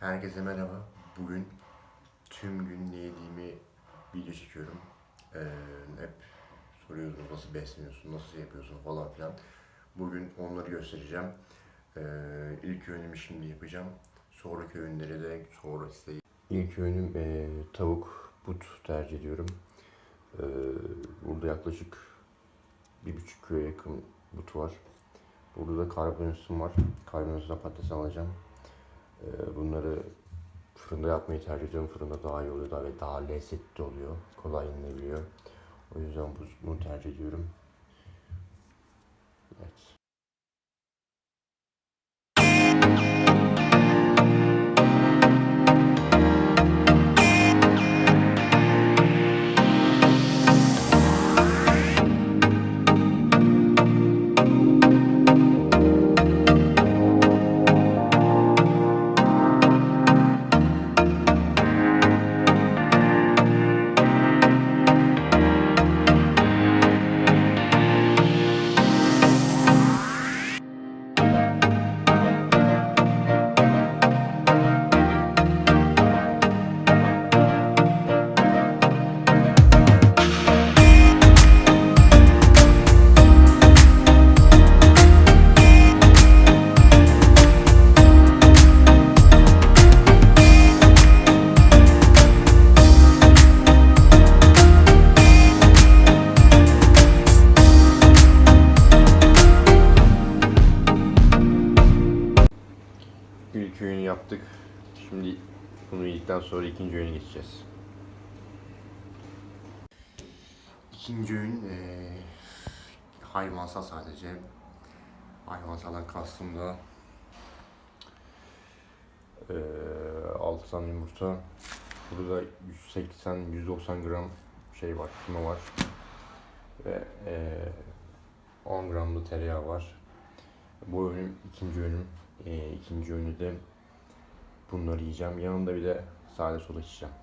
Herkese merhaba. Bugün tüm gün ne yediğimi video çekiyorum. Ee, hep soruyorsunuz nasıl besleniyorsun, nasıl yapıyorsun falan filan. Bugün onları göstereceğim. Ee, ilk öğünümü şimdi yapacağım. Sonraki öğünleri de sonra size... İlk öğünüm ee, tavuk but tercih ediyorum. Ee, burada yaklaşık bir buçuk kilo yakın but var. Burada da karbonhidratım var. Karbonhidratla patates alacağım. Ee, Bunları fırında yapmayı tercih ediyorum. Fırında daha iyi oluyor daha ve daha lezzetli oluyor. Kolay yenilebiliyor. O yüzden bu- bunu tercih ediyorum. Evet. İkinci öğüne geçeceğiz. İkinci öğün eee hayvansal sadece. Hayvansaldan kastım da eee 6 tane yumurta. Burada 180-190 gram şey var, kıyma var. Ve eee 10 gram da tereyağı var. Bu öğünüm ikinci öğünüm. Eee ikinci öğünü de bunları yiyeceğim. Yanında bir de sade soda içeceğim.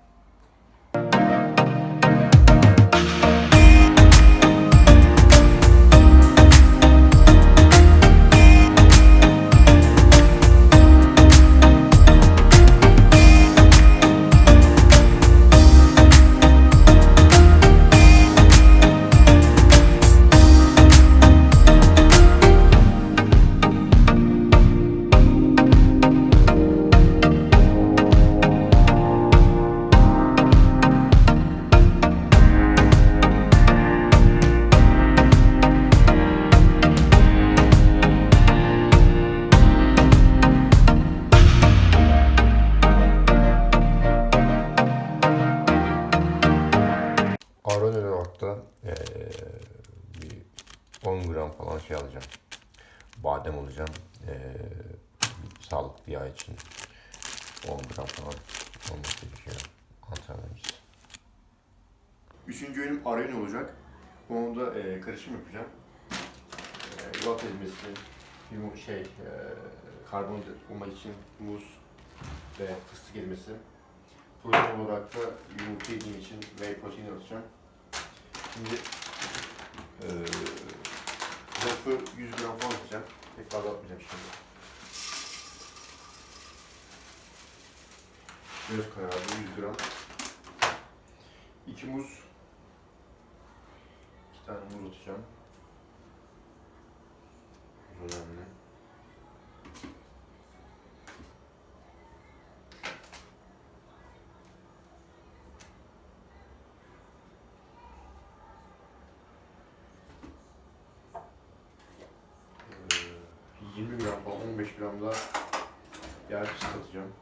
10 gram falan olması gerekiyor. Antrenman için. Üçüncü öğünüm ara öğün olacak. Onu da eee, karışım yapacağım. Eee yulaf ezmesi, yumu- şey, eee karbonhidrat olmak için muz ve fıstık ezmesi. Protein olarak da yumurta yediğim için whey protein alacağım. Şimdi eee lafı 100 gram falan atacağım. Pek fazla atmayacağım şimdi. Göz kararı 100 gram. 2 muz. 2 tane muz atacağım. Önemli. Ee, 20 gram falan 15 gram da çiğ atacağım.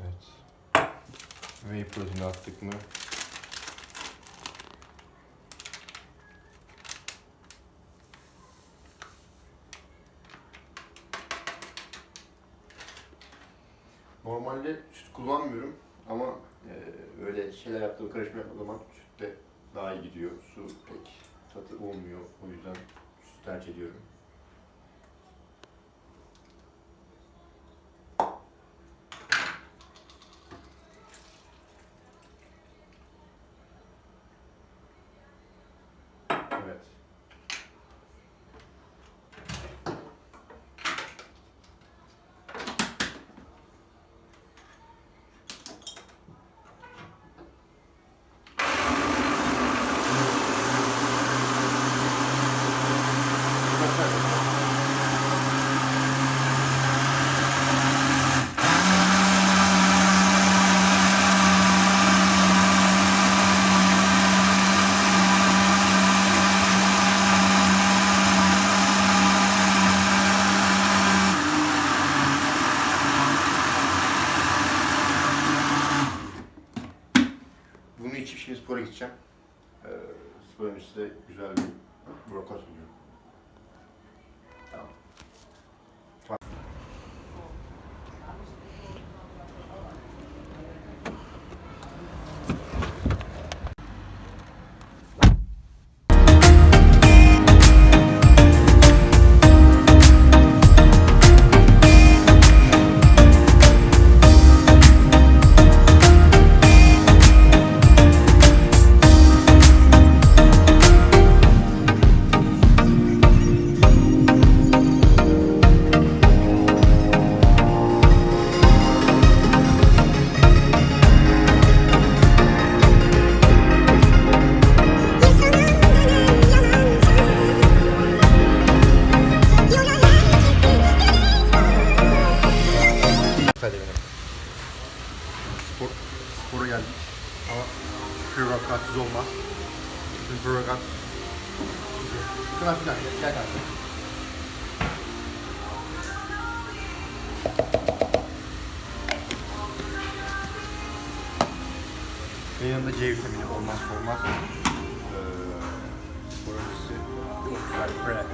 Evet. Whey protein attık mı? Normalde süt kullanmıyorum ama e, öyle şeyler yaptığım karışma yaptığım zaman sütle daha iyi gidiyor. Su pek tadı olmuyor. O yüzden süt tercih ediyorum. Bunun yanında C vitamini olmazsa olmaz. Ee, birincisi pre.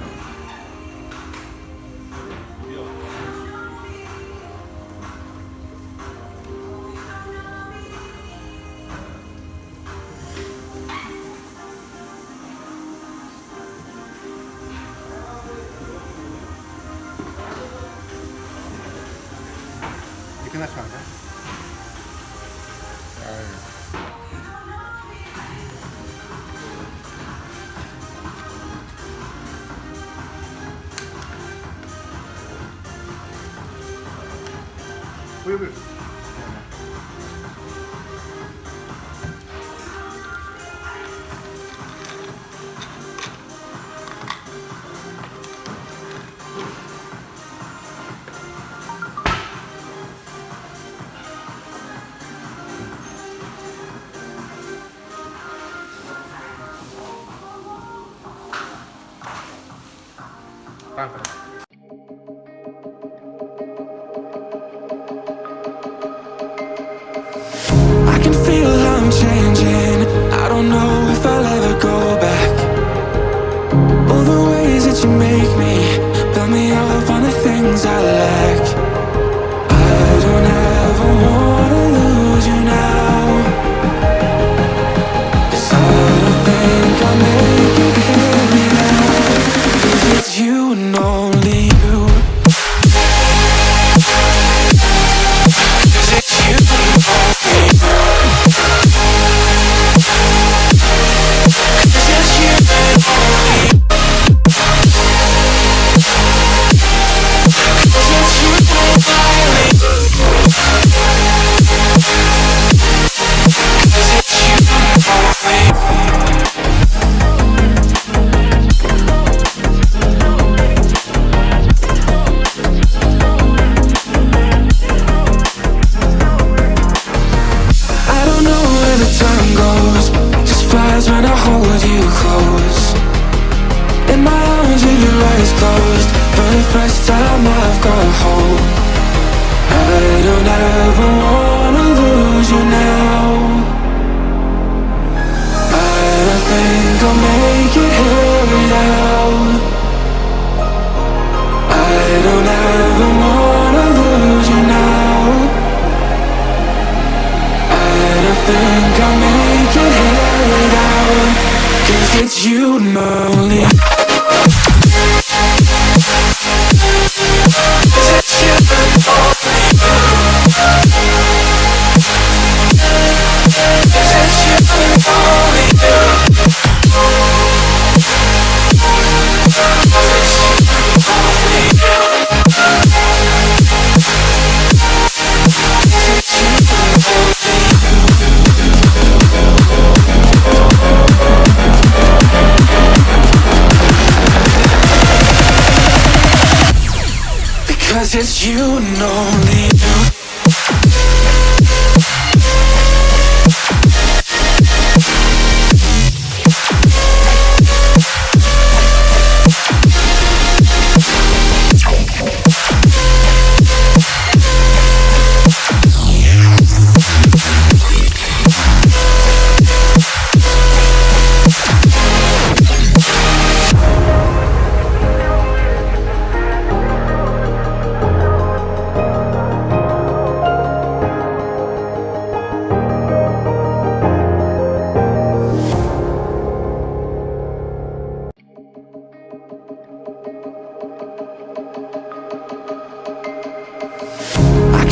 Yakın aşağıda. closed For the first time I've got hope. I don't ever wanna lose you now. And I think I'll make it here now. I don't ever wanna lose you now. And I think I'll make it here now. Cause it's you and only Is it you and only 'Cause you know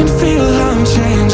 can feel I'm changing.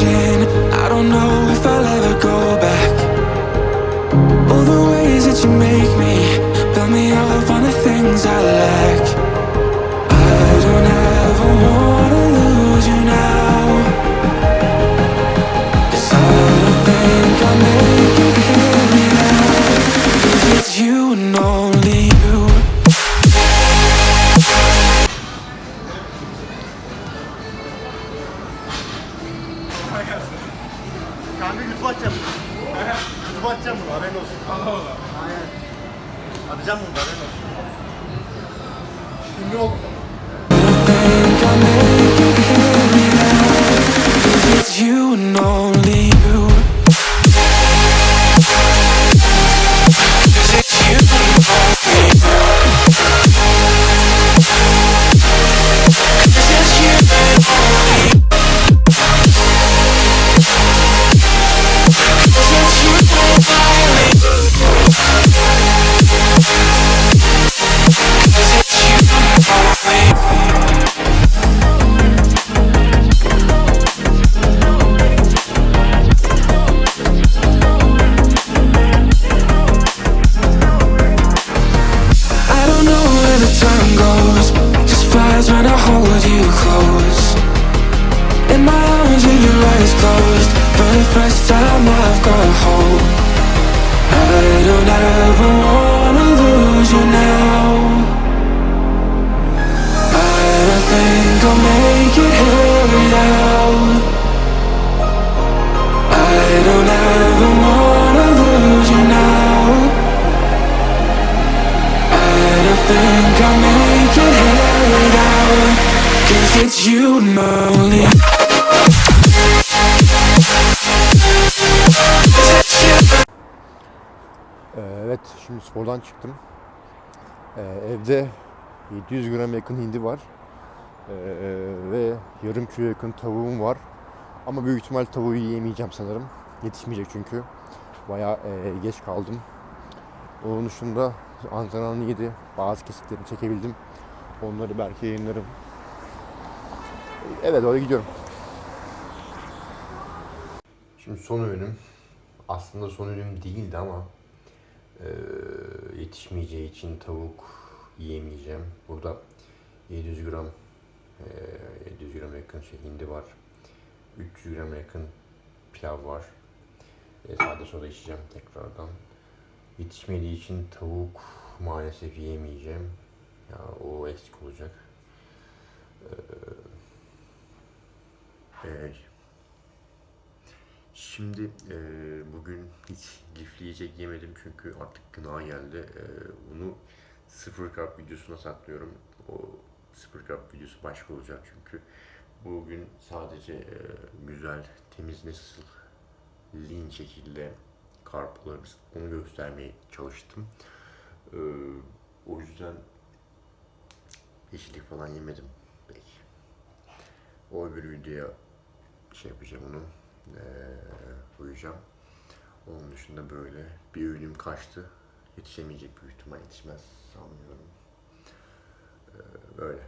Şimdi spordan çıktım. Ee, evde 700 gram yakın hindi var. Ee, ve yarım kilo yakın tavuğum var. Ama büyük ihtimal tavuğu yiyemeyeceğim sanırım. Yetişmeyecek çünkü. Bayağı e, geç kaldım. Onun dışında antrenman iyiydi. Bazı kesitleri çekebildim. Onları belki yayınlarım. Evet, öyle gidiyorum. Şimdi son ürünüm. Aslında son ürünüm değildi ama ee, yetişmeyeceği için tavuk yiyemeyeceğim. Burada 700 gram ee, 700 gram yakın şey hindi var. 300 gram yakın pilav var. E, sade soda içeceğim tekrardan. Yetişmediği için tavuk maalesef yiyemeyeceğim. Ya o eksik olacak. Ee, Şimdi e, bugün hiç lifli yiyecek yemedim çünkü artık gına geldi. E, bunu sıfır kap videosuna saklıyorum. O sıfır kap videosu başka olacak çünkü bugün sadece e, güzel, temiz, nasıl lean şekilde karp onu göstermeye çalıştım. E, o yüzden yeşillik falan yemedim pek. O öbür videoya şey yapacağım onu eee uyuyacağım. Onun dışında böyle bir öğünüm kaçtı. Yetişemeyecek büyük ihtimal yetişmez sanmıyorum. Eee, böyle.